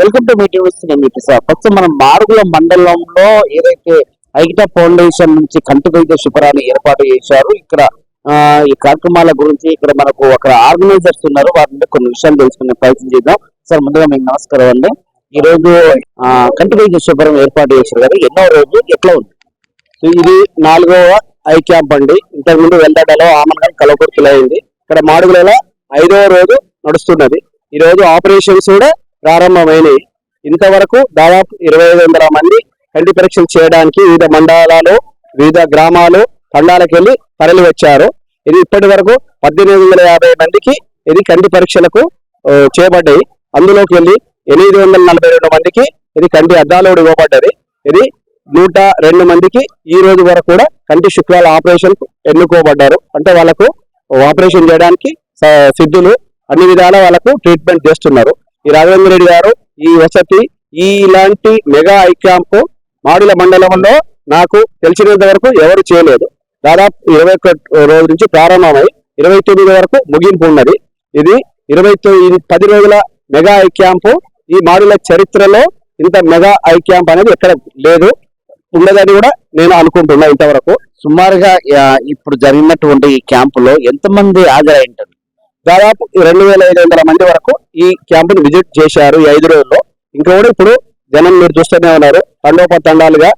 Welcome to meeting వస్తున్నాం మీకు sir first మనం మారుగుల మండలంలో ఏదైతే ఐకిటా ఫౌండేషన్ నుంచి కంటి వైద్య శిబిరాన్ని ఏర్పాటు చేశారు ఇక్కడ ఆ, ఈ కార్యక్రమాల గురించి ఇక్కడ మనకు ఒక ఆర్గనైజర్స్ ఉన్నారు. వారి నుండి కొన్ని విషయాలు తెలుసుకునే ప్రయత్నం చేద్దాం. సార్ ముందుగా మీకు నమస్కారం అండి. ఈ రోజు ఆ, కంటి వైద్య శిబిరం ఏర్పాటు చేశారు కదా. ఎన్నో రోజు ఎట్లా ఉంది? ఇది నాలుగవ ఐ క్యాంప్ అండి. ఇంతకు ముందు వెల్లాడలో ఆమన్గల్ కలవకుర్తిలో అయింది. ఇక్కడ మాడుగులలో ఐదవ రోజు నడుస్తున్నది. ఈ రోజు ఆపరేషన్స్ కూడా ప్రారంభమైనవి ఇంతవరకు దాదాపు ఇరవై ఐదు వందల మంది కంటి పరీక్షలు చేయడానికి వివిధ మండలాలు వివిధ గ్రామాలు తండాలకు వెళ్ళి తరలి వచ్చారు. ఇది ఇప్పటి వరకు పద్దెనిమిది వందల యాభై మందికి ఇది కంటి పరీక్షలకు చేపడ్డాయి అందులోకి వెళ్ళి ఎనిమిది వందల నలభై రెండు మందికి ఇది కంటి అద్దాలోడు ఇవ్వబడ్డది. ఇది నూట రెండు మందికి ఈ రోజు వరకు కూడా కంటి శుక్రాల ఆపరేషన్ ఎన్నుకోబడ్డారు. అంటే వాళ్ళకు ఆపరేషన్ చేయడానికి సిద్ధులు అన్ని విధాల వాళ్ళకు ట్రీట్మెంట్ చేస్తున్నారు. ఈ రాఘవేంద్ర రెడ్డి గారు ఈ వసతి ఈ ఇలాంటి మెగా ఐ క్యాంప్ మాడుల మండలంలో నాకు తెలిసినంత వరకు ఎవరు చేయలేదు. దాదాపు ఇరవై రోజు నుంచి ప్రారంభమై ఇరవై తొమ్మిది వరకు ముగింపు ఉన్నది. ఇది ఇరవై తొమ్మిది పది రోజుల మెగా ఐ క్యాంపు. ఈ మాడుల చరిత్రలో ఇంత మెగా ఐ క్యాంప్ అనేది ఎక్కడ లేదు. ఉండదని కూడా నేను అనుకుంటున్నా ఇంతవరకు. సుమారుగా ఇప్పుడు జరిగినటువంటి ఈ క్యాంపులో ఎంతమంది హాజరైంటారు దాదాపు రెండు వేల ఐదు వందల మంది వరకు ఈ క్యాంపుని విజిట్ చేశారు ఈ ఐదు రోజుల్లో. ఇంకా కూడా ఇప్పుడు జనం మీరు చూస్తూనే ఉన్నారు. తండోపతండాలుగా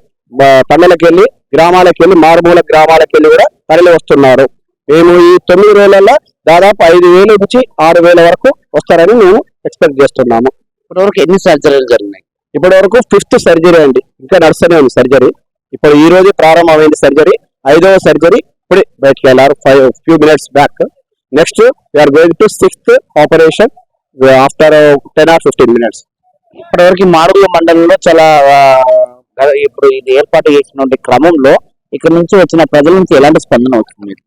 పండలకి వెళ్ళి గ్రామాలకు వెళ్ళి మారుమూల గ్రామాలకు వెళ్ళి కూడా తరలి వస్తున్నారు. మేము ఈ తొమ్మిది రోజులలో దాదాపు ఐదు వేల నుంచి ఆరు వేల వరకు వస్తారని మేము ఎక్స్పెక్ట్ చేస్తున్నాము. ఇప్పటివరకు ఎన్ని సర్జరీలు జరిగినాయి? ఇప్పటి వరకు ఫిఫ్త్ సర్జరీ అండి. ఇంకా నడుస్తూనే ఉంది సర్జరీ. ఇప్పుడు ఈ రోజు ప్రారంభమైంది సర్జరీ. ఐదవ సర్జరీ. ఇప్పుడే బయటకు వెళ్ళారు. Five few minutes back next we're going to sixth operation after ten or fifteen minutes ఇప్పటివరకు ఈ మాడుగుల మండలంలో చాలా ఇప్పుడు ఇది ఏర్పాటు చేసినటువంటి క్రమంలో ఇక్కడ నుంచి వచ్చిన ప్రజల నుంచి ఎలాంటి స్పందన అవుతుంది మీకు?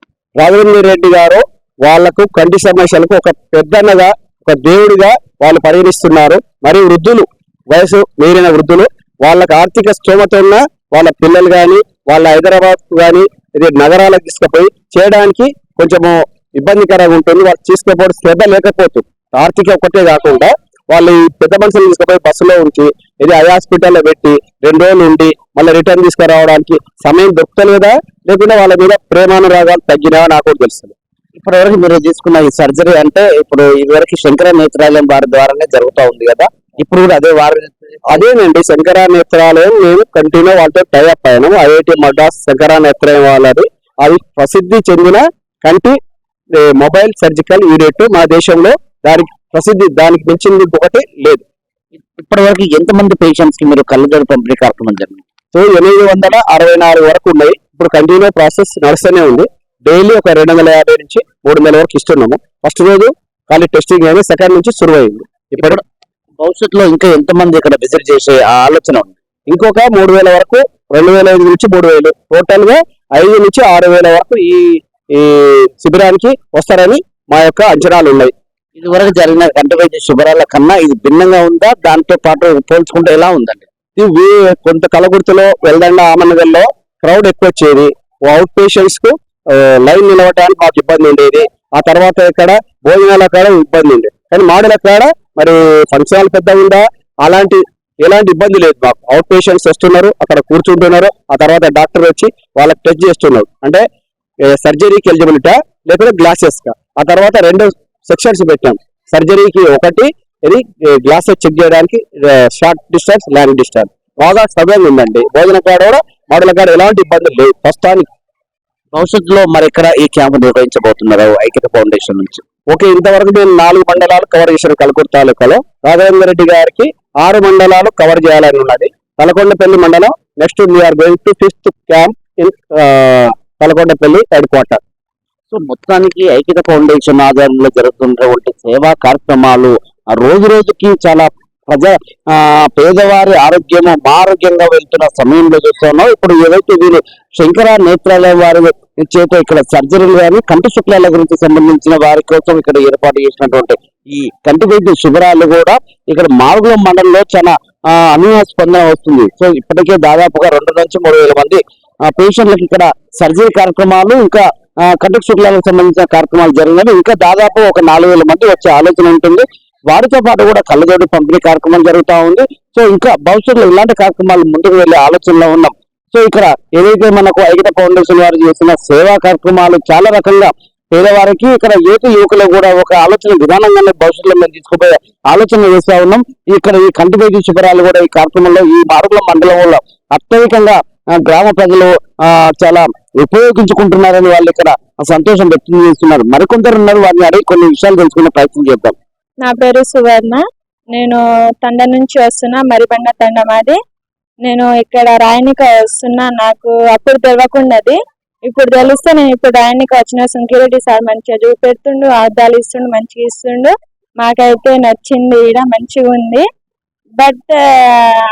రెడ్డి గారు వాళ్ళకు కంటి సమస్యలకు ఒక పెద్దన్నగా ఒక దేవుడిగా వాళ్ళు పరిగణిస్తున్నారు. మరియు వృద్ధులు వయసు మీరిన వృద్ధులు వాళ్ళకి ఆర్థిక స్తోమత ఉన్న వాళ్ళ పిల్లలు కానీ వాళ్ళ హైదరాబాద్ కానీ ఇది నగరాలకు తీసుకుపోయి చేయడానికి కొంచెము ఇబ్బందికరంగా ఉంటుంది. వాళ్ళు తీసుకుపోవడం శ్రద్ధ లేకపోతుంది ఆర్థిక ఒక్కటే కాకుండా వాళ్ళు ఈ పెద్ద మనుషులు తీసుకుపోయి బస్సులో ఉంచి ఇది ఐ హాస్పిటల్లో పెట్టి రెండు రోజులు ఉండి మళ్ళీ రిటర్న్ తీసుకురావడానికి సమయం దొరుకుతలేదా లేకుండా వాళ్ళ మీద ప్రేమానురాగాలు తగ్గినా నాకు తెలుస్తుంది. ఇప్పటివరకు మీరు తీసుకున్న ఈ సర్జరీ అంటే ఇప్పుడు ఇదివరకు శంకర నేత్రాలయం వారి ద్వారానే జరుగుతూ ఉంది కదా? ఇప్పుడు కూడా అదే వారి అదేనండి శంకర నేత్రాలయం మేము కంటిన్యూ వాళ్ళతో టైఅప్ అయినాం. ఐఐటి మద్రాస్ శంకర నేత్రాలయం వాళ్ళది. అది ప్రసిద్ధి చెందిన కంటి మొబైల్ సర్జికల్ యూనిట్ మా దేశంలో దానికి ప్రసిద్ధి దానికి మించింది ఒకటి లేదు. ఇప్పటివరకు ఎంతమంది పేషెంట్స్కి మీరు కళ్ళజోడు పంపిణీ కార్యక్రమం జరిగింది? సో ఎనిమిది వందల అరవై నాలుగు వరకు ఉన్నాయి. ఇప్పుడు కంటిన్యూ ప్రాసెస్ నడుస్తూనే ఉంది. డైలీ ఒక రెండు వందల యాభై నుంచి మూడు వందల వరకు ఇస్తున్నాము. ఫస్ట్ రోజు ఖాళీ టెస్టింగ్ అయింది సెకండ్ నుంచి సురువు అయింది. ఇప్పుడు భవిష్యత్తులో ఇంకా ఎంతమంది ఇక్కడ విజిట్ చేసే ఆ ఆలోచన ఉంది? ఇంకొక మూడు వేల వరకు రెండు వేల ఐదు నుంచి మూడు వేలు. టోటల్గా ఐదు నుంచి ఆరు వేల వరకు ఈ ఈ శిబిరానికి వస్తారని మా యొక్క అంచనాలు ఉన్నాయి. ఇదివరకు జరిగిన కంటి వైద్య శిబిరాల కన్నా ఇది భిన్నంగా ఉందా? దాంతో పాటు పోల్చుకుంటే ఎలా ఉందండి? ఇది కొంత కలగుర్తిలో వెల్దండ ఆమనగల్లో క్రౌడ్ ఎక్కువ వచ్చేది. అవుట్ పేషెంట్స్కు లైన్ నిలవటానికి మాకు ఇబ్బంది ఉండేది. ఆ తర్వాత ఇక్కడ భోజనాల కాడ ఇబ్బంది ఉండేది కానీ మాడల కాడ మరి ఫంక్షన్ హాల్ పెద్ద ఉందా? అలాంటి ఎలాంటి ఇబ్బంది లేదు మాకు. అవుట్ పేషెంట్స్ వస్తున్నారు అక్కడ కూర్చుంటున్నారు. ఆ తర్వాత డాక్టర్ వచ్చి వాళ్ళకి టెస్ట్ చేస్తున్నారు. అంటే సర్జరీకి ఎలిజిబిలిటా లేకపోతే గ్లాసెస్ కా ఆ తర్వాత రెండో సెక్షన్స్ పెట్టాం. సర్జరీకి ఒకటి ఇది గ్లాసెస్ చెక్ చేయడానికి షార్ట్ డిస్టెన్స్ లాంగ్ డిస్టెన్స్. బాగా సవ్యంగా ఉందండి. భోజన కాడ కూడా మోడల కాడ ఎలాంటి ఇబ్బందులు లేవు. ప్రస్తుతానికి భవిష్యత్తులో మరి ఎక్కడ ఈ క్యాంప్ నిర్వహించబోతున్నారు ఐక్యత ఫౌండేషన్ నుంచి. ఓకే ఇంతవరకు నేను నాలుగు మండలాలు కవర్ చేశాను కలకూరు తాలూకాలో. రాఘవేంద్ర రెడ్డి గారికి ఆరు మండలాలు కవర్ చేయాలని ఉన్నది. Talakondapalli mandal next we're going to fifth camp in Talakondapalli head quarter. So మొత్తానికి ఐక్యత ఫౌండేషన్ ఆధ్వర్యంలో జరుగుతున్నటువంటి సేవా కార్యక్రమాలు ఆ రోజు రోజుకి చాలా ప్రజా ఆ, పేదవారి ఆరోగ్యము ఆరోగ్యంగా వెళ్తున్న సమయంలో చూస్తున్నాం ఇప్పుడు ఏదైతే వీరు శంకర నేత్రాలయం వారి చేత ఇక్కడ సర్జరీలు కానీ కంటి శుక్లాల గురించి సంబంధించిన వారి కోసం ఇక్కడ ఏర్పాటు చేసినటువంటి ఈ కంటి వైద్య శిబిరాలు కూడా ఇక్కడ మారుగుల మండలంలో చాలా ఆ, అనూహ్య స్పందన వస్తుంది. సో ఇప్పటికే దాదాపుగా రెండు నుంచి మూడు వేల మంది పేషెంట్లకు ఇక్కడ సర్జరీ కార్యక్రమాలు ఇంకా ఆ, శుక్లాలకు సంబంధించిన కార్యక్రమాలు జరిగినవి. ఇంకా దాదాపు ఒక నాలుగు వేల మంది వచ్చే ఆలోచన ఉంటుంది. వారితో పాటు కూడా కళ్ళజోడు పంపిణీ కార్యక్రమం జరుగుతూ ఉంది. సో ఇంకా భవిష్యత్తులో ఇలాంటి కార్యక్రమాలు ముందుకు వెళ్ళే ఆలోచనలో ఉన్నాం. సో ఇక్కడ ఏదైతే మనకు ఐక్యత ఫౌండేషన్ వారు చేసిన సేవా కార్యక్రమాలు చాలా రకంగా పేదవారికి ఇక్కడ యువత యువకులు కూడా ఒక ఆలోచన విధానంగానే భవిష్యత్తులో మేము తీసుకుపోయే ఆలోచన చేస్తా ఉన్నాం. ఇక్కడ ఈ కంటి శిబిరాలు కూడా ఈ కార్యక్రమంలో ఈ మారుగుల మండలంలో అత్యధికంగా గ్రామ ప్రజలు చాలా ఉపయోగించుకుంటున్నారని వాళ్ళు ఇక్కడ సంతోషం వ్యక్తం చేస్తున్నారు. మరికొందరు ఉన్నారు వారిని అడిగి కొన్ని విషయాలు తెలుసుకునే ప్రయత్నం చేద్దాం. నా పేరు సువర్ణ. నేను తండ నుంచి వస్తున్నా మరిబండ తండ మాది. నేను ఇక్కడ రాయనిక వస్తున్నా నాకు అప్పుడు తెలియకుండాది ఇప్పుడు తెలిస్తే నేను ఇప్పుడు రాయనిక వచ్చిన సుంకిరెడ్డి సార్ మంచిగా చూపెడుతుండు అద్దాలు ఇస్తుండు మంచిగా ఇస్తుండు. మాకైతే నచ్చింది ఈడ మంచిగా ఉంది బట్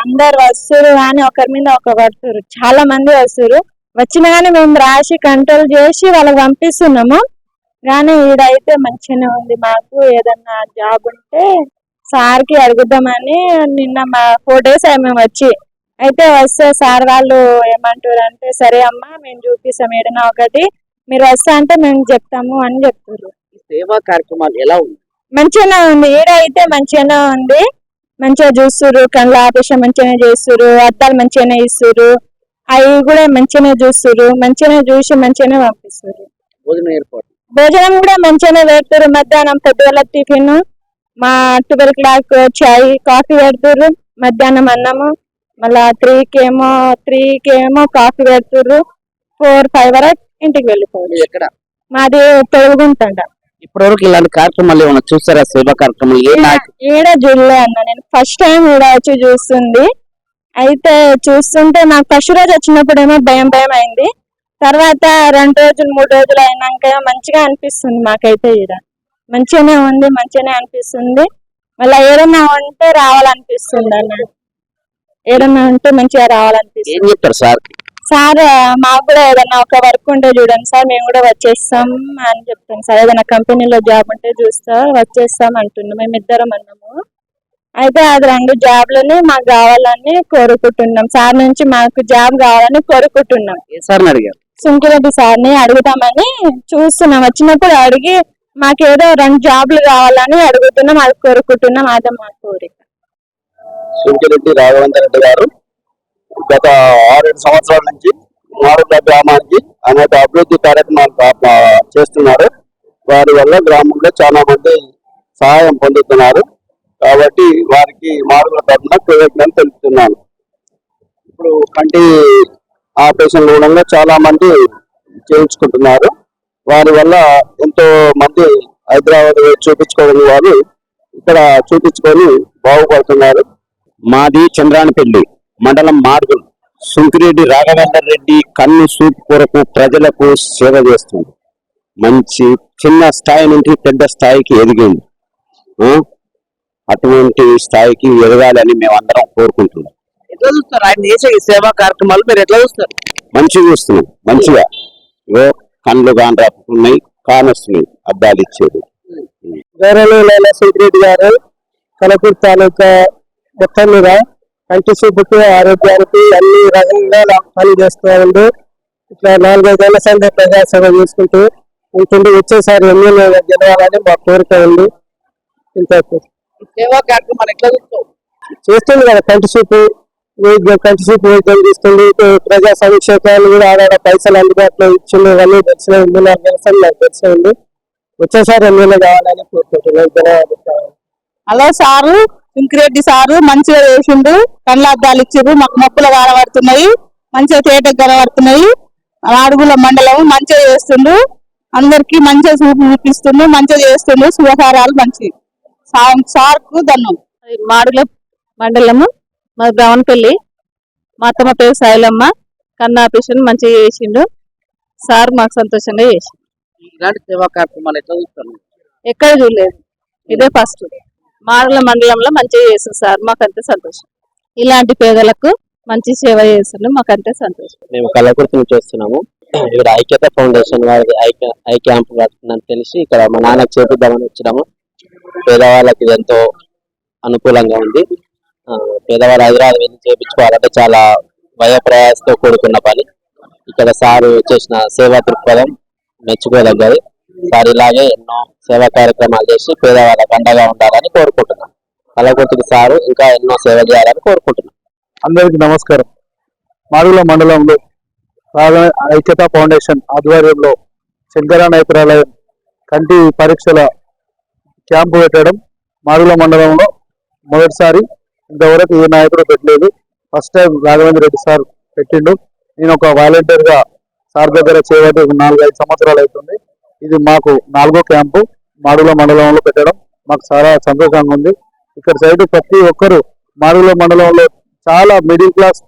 అందరు వస్తురు కానీ ఒకరి మీద ఒకరు పడుతురు. చాలా మంది వస్తురు. వచ్చిన కానీ మేము రాసి కంట్రోల్ చేసి వాళ్ళకి పంపిస్తున్నాము. కానీ ఈడైతే మంచిగానే ఉంది. మాకు ఏదన్నా జాబ్ ఉంటే సార్కి అడుగుదామని నిన్న మా ఫోర్ డేస్ మేము వచ్చి. అయితే వస్తే సార్ వాళ్ళు ఏమంటారు అంటే సరే అమ్మా మేము చూపిస్తాం ఏదైనా ఒకటి. మీరు వస్తా అంటే మేము చెప్తాము అని చెప్తారు సేవా కార్యక్రమాలు ఎలా ఉంది మంచిగానే ఉంది. ఈడ అయితే మంచిగానే ఉంది. మంచిగా చూస్తురు కళ్ళ ఆపరేషన్ మంచిగానే చేస్తురు అద్దాలు మంచిగానే ఇస్తురు అవి కూడా మంచిగానే చూస్తురు మంచిగానే చూసి మంచిగానే పంపిస్తారు భోజనం కూడా మంచిగానే పెడతారు మధ్యాహ్నం పొద్దుగల టిఫిన్ మా ట్వెల్వ్ క్లాక్ చాయ్ కాఫీ పెడతారు మధ్యాహ్నం అన్నము మళ్ళా త్రీకి ఏమో త్రీకి ఏమో కాఫీ పెడతారు ఫోర్ ఫైవ్ వరకు ఇంటికి ఎక్కడ? మాది తెలుగుంటండ ఇప్పటి వరకు ఇలాంటి కార్యక్రమాలు ఏమైనా చూస్తారా సేవా కార్యక్రమాలు ఏ నాయకు ఈడ చూడలే అన్న. నేను ఫస్ట్ టైం ఈడ వచ్చి చూస్తుంది. అయితే చూస్తుంటే నాకు ఫస్ట్ రోజు వచ్చినప్పుడు ఏమో భయం భయం అయింది. తర్వాత రెండు రోజులు మూడు రోజులు అయినాక మంచిగా అనిపిస్తుంది మాకైతే ఈడ. మంచిగానే ఉంది మంచిగానే అనిపిస్తుంది. మళ్ళీ ఏదన్నా ఉంటే రావాలనిపిస్తుంది అన్న. ఏదన్నా ఉంటే మంచిగా రావాలనిపిస్తుంది. ఏం చెప్తారు సార్? సార్ మాకు కూడా ఏదైనా ఒక వర్క్ ఉంటే చూడండి సార్ మేము కూడా వచ్చేస్తాం అని చెప్తాం సార్. ఏదైనా కంపెనీలో జాబ్ ఉంటే చూస్తా వచ్చేస్తాం అంటున్నాం. మేము ఇద్దరం అన్నాము. అయితే అది రెండు జాబ్లని మాకు కావాలని కోరుకుంటున్నాం. సార్ నుంచి మాకు జాబ్ కావాలని కోరుకుంటున్నాం. ఏ సార్ని అడిగారు? సుంకిరెడ్డి సార్ని అడుగుదామని చూస్తున్నాం. వచ్చినప్పుడు అడిగి మాకు ఏదో రెండు జాబ్లు కావాలని అడుగుతున్నాం. అది కోరుకుంటున్నాం. అదే మా కోరిక. సుంకిరెడ్డి రాఘవేంద్ర రెడ్డి గారు. గత ఆరేడు సంవత్సరాల నుంచి మారుల గ్రామానికి అనేక అభివృద్ధి కార్యక్రమాలు చేస్తున్నారు. వారి వల్ల గ్రామంలో చాలా మంది సహాయం పొందుతున్నారు. కాబట్టి వారికి మారుల తరఫున కృతజ్ఞతలు తెలుపుతున్నాను. ఇప్పుడు కంటి ఆపరేషన్ కూడా చాలా మంది చేయించుకుంటున్నారు. వారి వల్ల ఎంతో మంది హైదరాబాద్ చూపించుకోవడం వారు ఇక్కడ చూపించుకొని బాగుపడుతున్నారు. మాది చంద్రానిపల్లి. మండలం మార్గుల్ సుంకిరెడ్డి రాఘవేందర్ రెడ్డి కన్ను సూప్ కొరకు ప్రజలకు సేవ చేస్తుంది. మంచి చిన్న స్థాయి నుంచి పెద్ద స్థాయికి ఎదిగింది? అటువంటి స్థాయికి ఎదగాలని మేము అందరం కోరుకుంటున్నాం. ఎట్లా చూస్తారు? ఆయన చేసే ఈ సేవా కార్యక్రమాలు మీరు ఎట్లా చూస్తారు? మంచిగా చూస్తున్నాం. మంచిగా. ఇగో కళ్ళు కాని రాపుతున్నాయి కానొస్తున్నాయి. అద్దాలు ఇచ్చేది. గౌరవనీయులైన సుంకిరెడ్డి గారు కలపూర్ తాలూకా మొత్తం మీద కంటి చూపుకి ఆరోగ్యానికి అన్ని రకంగా పని చేస్తూ ఉంది ఇట్లా నాలుగైదేళ్ళ సందే ప్రజాసేవ చేసుకుంటూ ఉంటుంది వచ్చేసారి ఎమ్మెల్యే గెలవాలని మా కోరిక ఉంది. ఇంత చేస్తుంది కదా కంటి చూపు వైద్యం కంటి చూపు వైద్యం చేస్తుంది. ప్రజా సంక్షేమాలు కూడా ఆడాడ పైసలు అందుబాటులో ఇచ్చింది ఇవన్నీ తెలిసిన ఎమ్మెల్యే గెలిచిన నాకు తెలిసింది వచ్చేసారి ఎమ్మెల్యే కావాలని కోరుకుంటున్నాను. ధన్యవాదాలు. Hello sir. సింకిరెడ్డి సారు మంచిగా చేసిండు కళ్ళ అద్దాలు ఇచ్చిర్రు మాకు మొక్కులు కనబడుతున్నాయి మంచిగా తేటకు కనబడుతున్నాయి. అడుగుల మండలం మంచిగా చేస్తుండు అందరికి మంచిగా చూపు చూపిస్తుండు మంచిగా చేస్తుండు శుభకార్యాలు మంచి సార్కు ధన్యం. మాడుల మండలము మా గ్రవనపల్లి మా అత్తమ్మ పేరు శైలమ్మ కన్నా ఆపరేషన్ మంచిగా చేసిండు సార్ మాకు సంతోషంగా చేసిండు. ఇలాంటి సేవా కార్యక్రమాలు ఎట్లా చూస్తాను ఎక్కడ చూడలేదు ఇదే ఫస్ట్ మారల మండలంలో మంచిగా చేస్తుంది సార్. మాకంటే సంతోషం. ఇలాంటి పేదలకు మంచి సేవ చేస్తున్నాం మాకంటే సంతోషం. మేము కళ్ళకుర్తి నుంచి వస్తున్నాము. ఇక్కడ ఐక్యత ఫౌండేషన్ వారి ఐక్య ఐ క్యాంప్ అని తెలిసి ఇక్కడ మా నాన్నకు చేపిద్దామని వచ్చినాము. పేదవాళ్ళకి ఎంతో అనుకూలంగా ఉంది. పేదవాళ్ళు హైదరాబాద్ వెళ్ళి చేపించుకోవాలంటే చాలా భయ ప్రయాసతో కూడుకున్న పని. ఇక్కడ సారు చేసిన సేవా దృక్పథం మెచ్చుకోదగ్గది. సార్ ఇలాగే ఎన్నో సేవా కార్యక్రమాలు చేసి పేదవాళ్ళకు అండగా ఉండాలని కోరుకుంటున్నాం. కలకుర్తికి సారు ఇంకా ఎన్నో సేవ చేయాలని కోరుకుంటున్నాం. అందరికీ నమస్కారం. మాడుగుల మండలంలో ఐక్యతా ఫౌండేషన్ ఆధ్వర్యంలో శంకర నేత్రాలయం కంటి పరీక్షల క్యాంపు పెట్టడం మాడుగుల మండలంలో మొదటిసారి ఇంతవరకు ఏ నాయకుడు పెట్టలేదు. First time Raghavendra Reddy sir పెట్టిండు. నేను ఒక వాలంటీర్గా సార్ దగ్గర చేయబట్టి ఒక నాలుగైదు సంవత్సరాలు అవుతుంది. ఇది మాకు నాలుగో క్యాంపు మాడుగుల మండలంలో పెట్టడం మాకు చాలా సంతోషంగా ఉంది. ఇక్కడ సైడ్ ప్రతి ఒక్కరు మాడుగుల మండలంలో చాలా మిడిల్ క్లాస్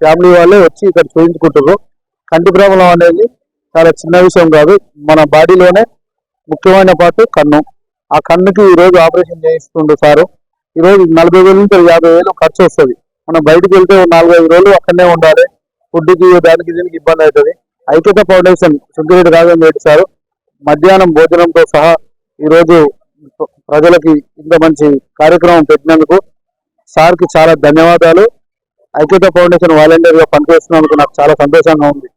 ఫ్యామిలీ వాళ్ళే వచ్చి ఇక్కడ చూపించుకుంటారు కంటి ప్రాబ్లం అనేది చాలా చిన్న విషయం కాదు మన బాడీలోనే ముఖ్యమైన పార్ట్ కన్ను. ఆ కన్నుకి ఈ రోజు ఆపరేషన్ చేయిస్తుండ్రు సారు. ఈరోజు నలభై వేల నుంచి యాభై వేలు ఖర్చు వస్తుంది. మనం బయటికి వెళ్తే నాలుగైదు రోజులు అక్కడనే ఉండాలి. ఫుడ్కి దానికి దీనికి ఇబ్బంది అవుతుంది. ఐక్యత ఫౌండేషన్ సుంకిరెడ్డి రాఘవేంద్ర రెడ్డి సారు మధ్యాహ్నం భోజనంతో సహా ఈరోజు ప్రజలకి ఇంత మంచి కార్యక్రమం పెట్టినందుకు సార్కి చాలా ధన్యవాదాలు. ఐక్యత ఫౌండేషన్ వాలంటీర్గా పనిచేస్తున్నందుకు నాకు చాలా సంతోషంగా ఉంది.